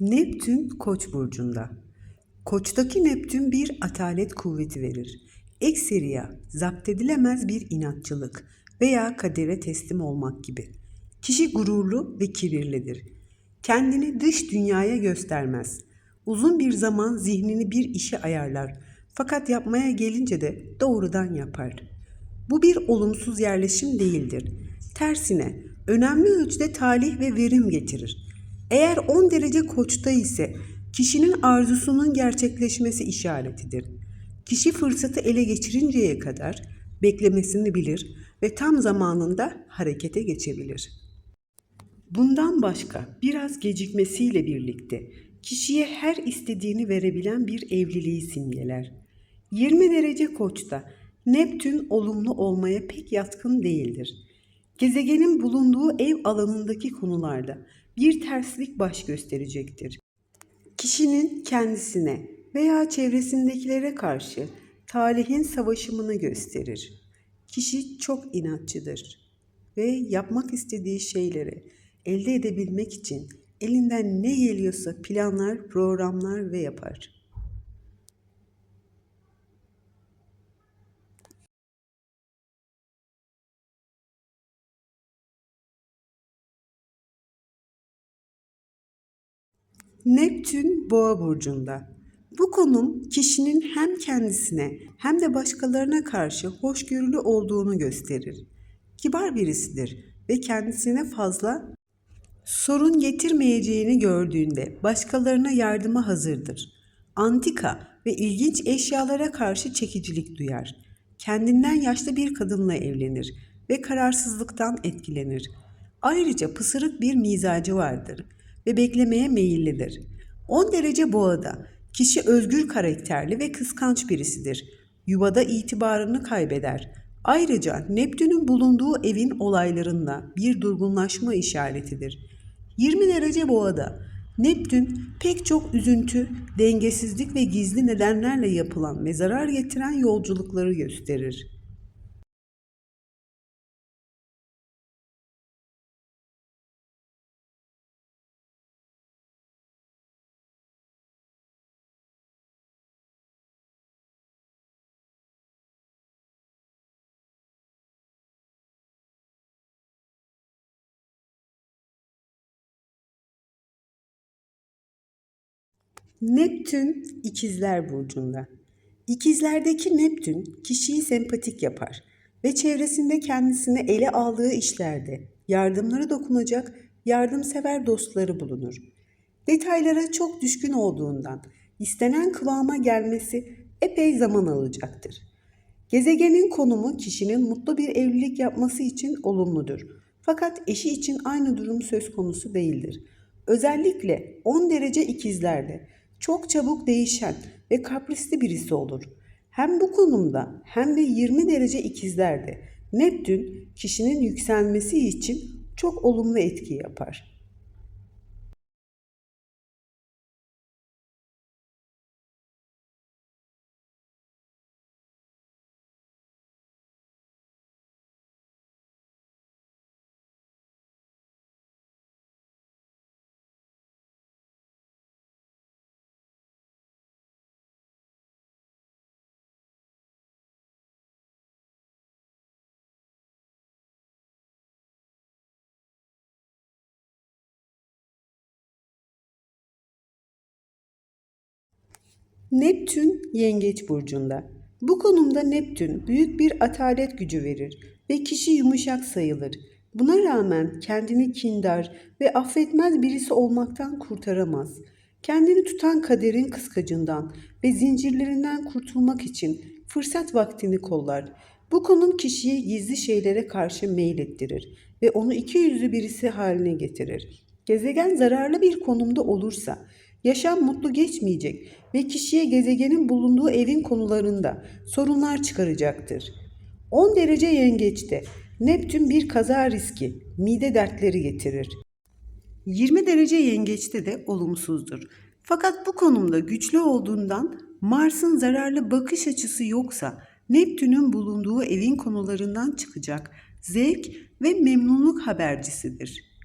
Neptün Koç burcunda. Koç'taki Neptün bir atalet kuvveti verir. Ekseriya, zapt edilemez bir inatçılık veya kadere teslim olmak gibi. Kişi gururlu ve kibirlidir. Kendini dış dünyaya göstermez. Uzun bir zaman zihnini bir işe ayarlar. Fakat yapmaya gelince de doğrudan yapar. Bu bir olumsuz yerleşim değildir. Tersine önemli ölçüde talih ve verim getirir. Eğer 10 derece koçta ise kişinin arzusunun gerçekleşmesi işaretidir. Kişi fırsatı ele geçirinceye kadar beklemesini bilir ve tam zamanında harekete geçebilir. Bundan başka biraz gecikmesiyle birlikte kişiye her istediğini verebilen bir evliliği simgeler. 20 derece koçta Neptün olumlu olmaya pek yatkın değildir. Gezegenin bulunduğu ev alanındaki konularda bir terslik baş gösterecektir. Kişinin kendisine veya çevresindekilere karşı talihin savaşımını gösterir. Kişi çok inatçıdır ve yapmak istediği şeyleri elde edebilmek için elinden ne geliyorsa planlar, programlar ve yapar. Neptün Boğa burcunda. Bu konum kişinin hem kendisine hem de başkalarına karşı hoşgörülü olduğunu gösterir. Kibar birisidir ve kendisine fazla sorun getirmeyeceğini gördüğünde başkalarına yardıma hazırdır. Antika ve ilginç eşyalara karşı çekicilik duyar. Kendinden yaşlı bir kadınla evlenir ve kararsızlıktan etkilenir. Ayrıca pısırık bir mizacı vardır ve beklemeye meyillidir. 10 derece boğada kişi özgür karakterli ve kıskanç birisidir. Yuvada itibarını kaybeder. Ayrıca Neptün'ün bulunduğu evin olaylarında bir durgunlaşma işaretidir. 20 derece boğada Neptün pek çok üzüntü, dengesizlik ve gizli nedenlerle yapılan ve zarar getiren yolculukları gösterir. Neptün ikizler burcunda. İkizlerdeki Neptün kişiyi sempatik yapar ve çevresinde kendisini ele aldığı işlerde yardımları dokunacak yardımsever dostları bulunur. Detaylara çok düşkün olduğundan istenen kıvama gelmesi epey zaman alacaktır. Gezegenin konumu kişinin mutlu bir evlilik yapması için olumludur. Fakat eşi için aynı durum söz konusu değildir. Özellikle 10 derece ikizlerde çok çabuk değişen ve kaprisli birisi olur. Hem bu konumda hem de 20 derece ikizlerde Neptün kişinin yükselmesi için çok olumlu etki yapar. Neptün Yengeç burcunda. Bu konumda Neptün büyük bir atalet gücü verir ve kişi yumuşak sayılır. Buna rağmen kendini kindar ve affetmez birisi olmaktan kurtaramaz. Kendini tutan kaderin kıskacından ve zincirlerinden kurtulmak için fırsat vaktini kollar. Bu konum kişiyi gizli şeylere karşı meylettirir ve onu iki yüzlü birisi haline getirir. Gezegen zararlı bir konumda olursa Yaşam mutlu geçmeyecek ve kişiye gezegenin bulunduğu evin konularında sorunlar çıkaracaktır. 10 derece yengeçte Neptün bir kaza riski, mide dertleri getirir. 20 derece yengeçte de olumsuzdur. Fakat bu konumda güçlü olduğundan Mars'ın zararlı bakış açısı yoksa Neptün'ün bulunduğu evin konularından çıkacak zevk ve memnunluk habercisidir.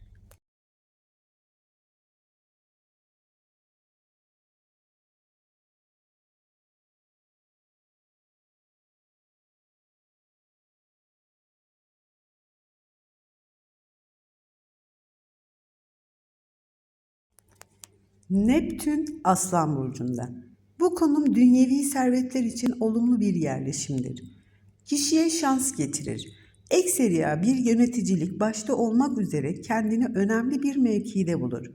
Neptün Aslan Burcu'nda. Bu konum dünyevi servetler için olumlu bir yerleşimdir. Kişiye şans getirir. Ekseriya bir yöneticilik başta olmak üzere kendini önemli bir mevkide bulur.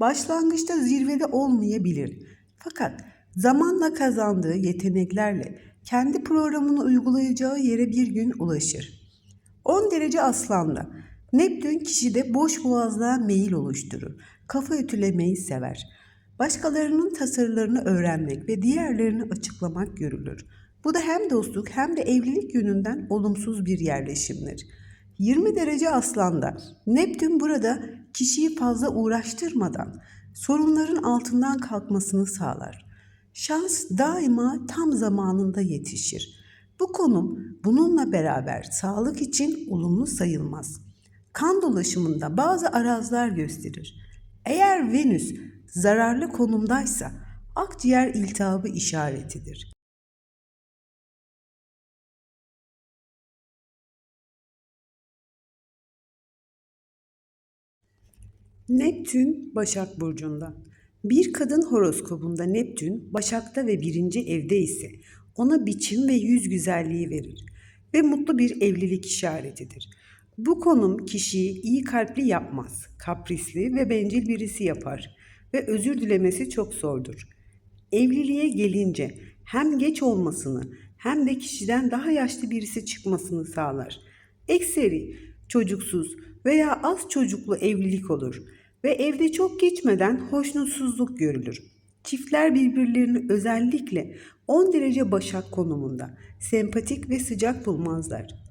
Başlangıçta zirvede olmayabilir. Fakat zamanla kazandığı yeteneklerle kendi programını uygulayacağı yere bir gün ulaşır. 10 derece aslanda. Neptün kişide boş boğazlığa meyil oluşturur. Kafa ütülemeyi sever. Başkalarının tasarılarını öğrenmek ve diğerlerini açıklamak görülür. Bu da hem dostluk hem de evlilik yönünden olumsuz bir yerleşimdir. 20 derece aslanda. Neptün burada kişiyi fazla uğraştırmadan sorunların altından kalkmasını sağlar. Şans daima tam zamanında yetişir. Bu konum bununla beraber sağlık için olumlu sayılmaz. Kan dolaşımında bazı arazlar gösterir. Eğer Venüs zararlı konumdaysa akciğer iltihabı işaretidir. Neptün Başak Burcu'nda. Bir kadın horoskobunda Neptün Başak'ta ve birinci evde ise ona biçim ve yüz güzelliği verir ve mutlu bir evlilik işaretidir. Bu konum kişiyi iyi kalpli yapmaz, kaprisli ve bencil birisi yapar ve özür dilemesi çok zordur. Evliliğe gelince hem geç olmasını hem de kişiden daha yaşlı birisi çıkmasını sağlar. Ekseri, çocuksuz veya az çocuklu evlilik olur ve evde çok geçmeden hoşnutsuzluk görülür. Çiftler birbirlerini özellikle 10 derece başak konumunda sempatik ve sıcak bulmazlar.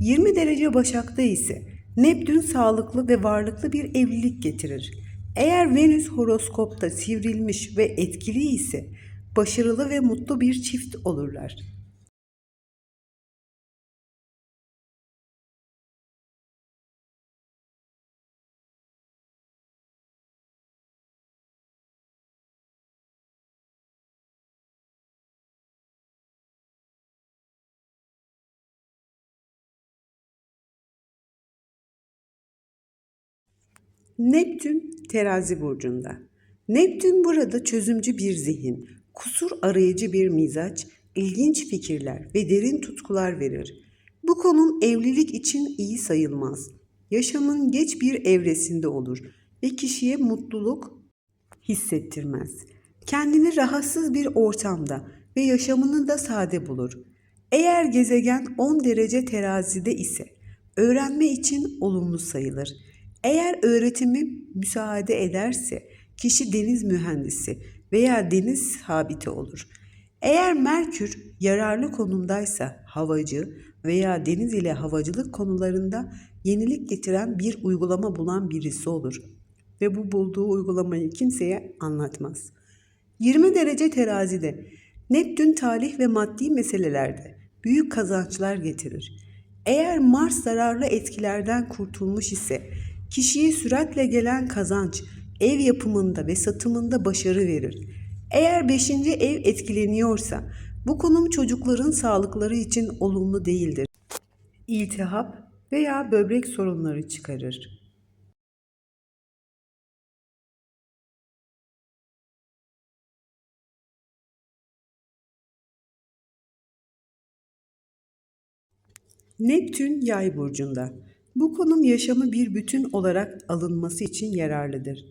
20 derece başakta ise Neptün sağlıklı ve varlıklı bir evlilik getirir. Eğer Venüs horoskopta sivrilmiş ve etkili ise başarılı ve mutlu bir çift olurlar. Neptün terazi burcunda. Neptün burada çözümcü bir zihin, kusur arayıcı bir mizaç, ilginç fikirler ve derin tutkular verir. Bu konum evlilik için iyi sayılmaz. Yaşamın geç bir evresinde olur ve kişiye mutluluk hissettirmez. Kendini rahatsız bir ortamda ve yaşamını da sade bulur. Eğer gezegen 10 derece terazide ise öğrenme için olumlu sayılır. Eğer öğretimi müsaade ederse kişi deniz mühendisi veya deniz sabiti olur. Eğer Merkür yararlı konumdaysa havacı veya deniz ile havacılık konularında yenilik getiren bir uygulama bulan birisi olur ve bu bulduğu uygulamayı kimseye anlatmaz. 20 derece terazide Neptün talih ve maddi meselelerde büyük kazançlar getirir. Eğer Mars zararlı etkilerden kurtulmuş ise kişiye süratle gelen kazanç ev yapımında ve satımında başarı verir. Eğer 5. ev etkileniyorsa bu konum çocukların sağlıkları için olumlu değildir. İltihap veya böbrek sorunları çıkarır. Neptün yay burcunda. Bu konum yaşamı bir bütün olarak alınması için yararlıdır.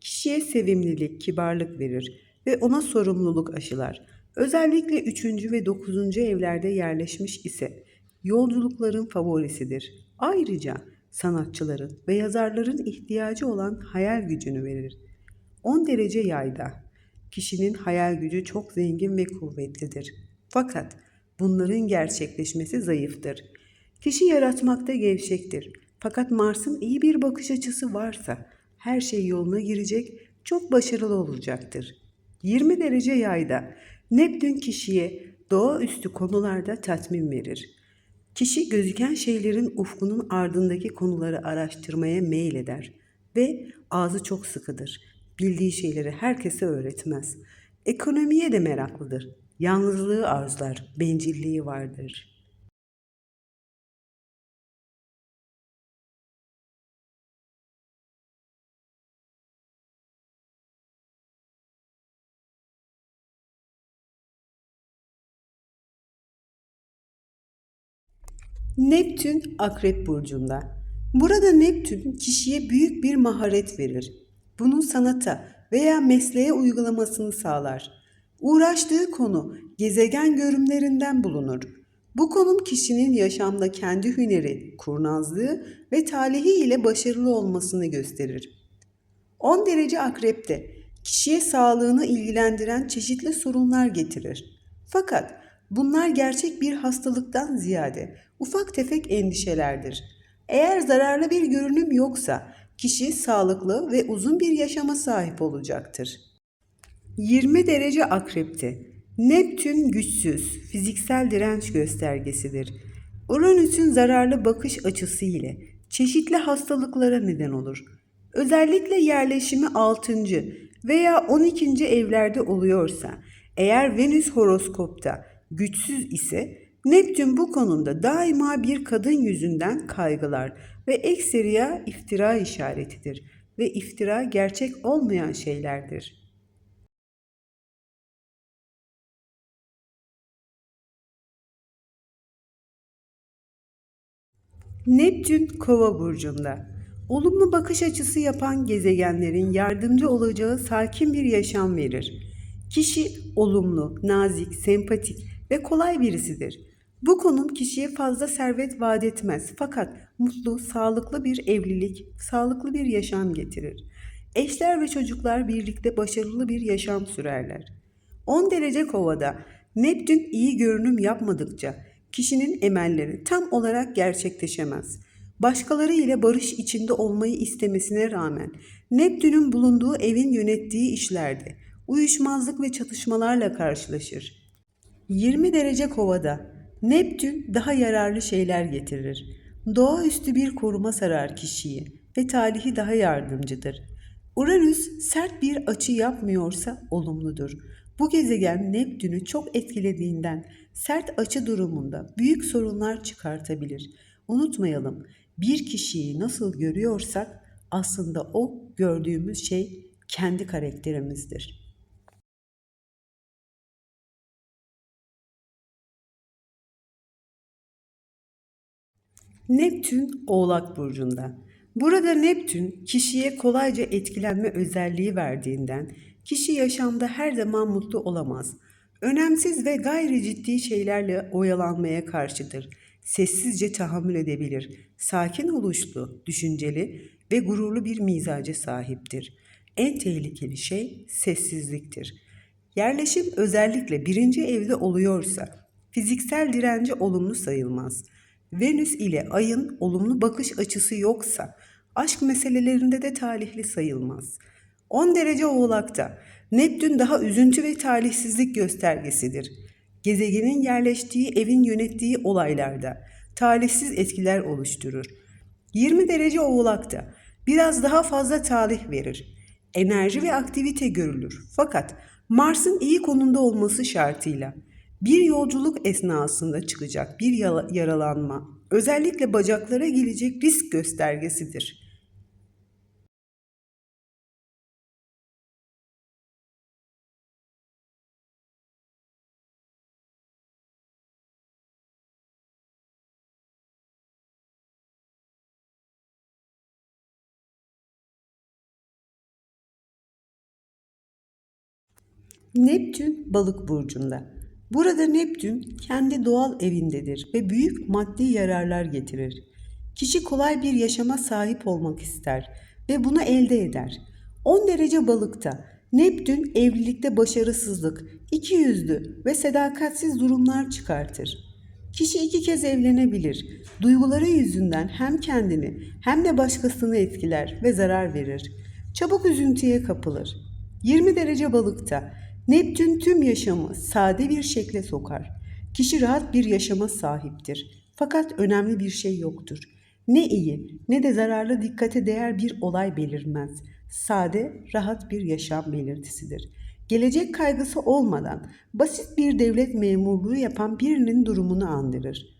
Kişiye sevimlilik, kibarlık verir ve ona sorumluluk aşılar. Özellikle 3. ve 9. evlerde yerleşmiş ise yolculukların favorisidir. Ayrıca sanatçıların ve yazarların ihtiyacı olan hayal gücünü verir. 10 derece yayda. Kişinin hayal gücü çok zengin ve kuvvetlidir. Fakat bunların gerçekleşmesi zayıftır. Kişi yaratmakta gevşektir. Fakat Mars'ın iyi bir bakış açısı varsa her şey yoluna girecek, çok başarılı olacaktır. 20 derece yayda Neptün kişiye doğaüstü konularda tatmin verir. Kişi gözüken şeylerin ufkunun ardındaki konuları araştırmaya meyil eder ve ağzı çok sıkıdır. Bildiği şeyleri herkese öğretmez. Ekonomiye de meraklıdır. Yalnızlığı arzular, bencilliği vardır.'' Neptün Akrep Burcu'nda. Burada Neptün kişiye büyük bir maharet verir. Bunun sanata veya mesleğe uygulamasını sağlar. Uğraştığı konu gezegen görümlerinden bulunur. Bu konum kişinin yaşamda kendi hüneri, kurnazlığı ve talihi ile başarılı olmasını gösterir. 10 derece akrepte kişiye sağlığını ilgilendiren çeşitli sorunlar getirir. Fakat bunlar gerçek bir hastalıktan ziyade ufak tefek endişelerdir. Eğer zararlı bir görünüm yoksa kişi sağlıklı ve uzun bir yaşama sahip olacaktır. 20 derece akrepte. Neptün güçsüz, fiziksel direnç göstergesidir. Uranüs'ün zararlı bakış açısı ile çeşitli hastalıklara neden olur. Özellikle yerleşimi 6. veya 12. evlerde oluyorsa, eğer Venüs horoskopta güçsüz ise Neptün bu konuda daima bir kadın yüzünden kaygılar ve ekseriya iftira işaretidir ve iftira gerçek olmayan şeylerdir. Neptün Kova burcunda. Olumlu bakış açısı yapan gezegenlerin yardımcı olacağı sakin bir yaşam verir. Kişi olumlu, nazik, sempatik ve kolay birisidir. Bu konum kişiye fazla servet vaat etmez fakat mutlu, sağlıklı bir evlilik, sağlıklı bir yaşam getirir. Eşler ve çocuklar birlikte başarılı bir yaşam sürerler. 10 derece kovada Neptün iyi görünüm yapmadıkça kişinin emelleri tam olarak gerçekleşemez. Başkaları ile barış içinde olmayı istemesine rağmen Neptün'ün bulunduğu evin yönettiği işlerde uyuşmazlık ve çatışmalarla karşılaşır. 20 derece kovada Neptün daha yararlı şeyler getirir. Doğaüstü bir koruma sarar kişiyi ve talihi daha yardımcıdır. Uranüs sert bir açı yapmıyorsa olumludur. Bu gezegen Neptün'ü çok etkilediğinden sert açı durumunda büyük sorunlar çıkartabilir. Unutmayalım, bir kişiyi nasıl görüyorsak aslında o gördüğümüz şey kendi karakterimizdir. Neptün Oğlak Burcu'nda. Burada Neptün kişiye kolayca etkilenme özelliği verdiğinden kişi yaşamda her zaman mutlu olamaz. Önemsiz ve gayri ciddi şeylerle oyalanmaya karşıdır. Sessizce tahammül edebilir. Sakin oluşlu, düşünceli ve gururlu bir mizaca sahiptir. En tehlikeli şey sessizliktir. Yerleşim özellikle birinci evde oluyorsa fiziksel direnci olumlu sayılmaz.'' Venüs ile ayın olumlu bakış açısı yoksa aşk meselelerinde de talihli sayılmaz. 10 derece oğlakta Neptün daha üzüntü ve talihsizlik göstergesidir. Gezegenin yerleştiği evin yönettiği olaylarda talihsiz etkiler oluşturur. 20 derece oğlakta biraz daha fazla talih verir. Enerji ve aktivite görülür. Fakat Mars'ın iyi konumda olması şartıyla bir yolculuk esnasında çıkacak bir yaralanma özellikle bacaklara gelecek risk göstergesidir. Neptün balık burcunda. Burada Neptün kendi doğal evindedir ve büyük maddi yararlar getirir. Kişi kolay bir yaşama sahip olmak ister ve bunu elde eder. 10 derece balıkta Neptün evlilikte başarısızlık, ikiyüzlü ve sadakatsiz durumlar çıkartır. Kişi iki kez evlenebilir. Duyguları yüzünden hem kendini hem de başkasını etkiler ve zarar verir. Çabuk üzüntüye kapılır. 20 derece balıkta Neptün tüm yaşamı sade bir şekle sokar. Kişi rahat bir yaşama sahiptir. Fakat önemli bir şey yoktur. Ne iyi ne de zararlı dikkate değer bir olay belirmez. Sade, rahat bir yaşam belirtisidir. Gelecek kaygısı olmadan basit bir devlet memurluğu yapan birinin durumunu andırır.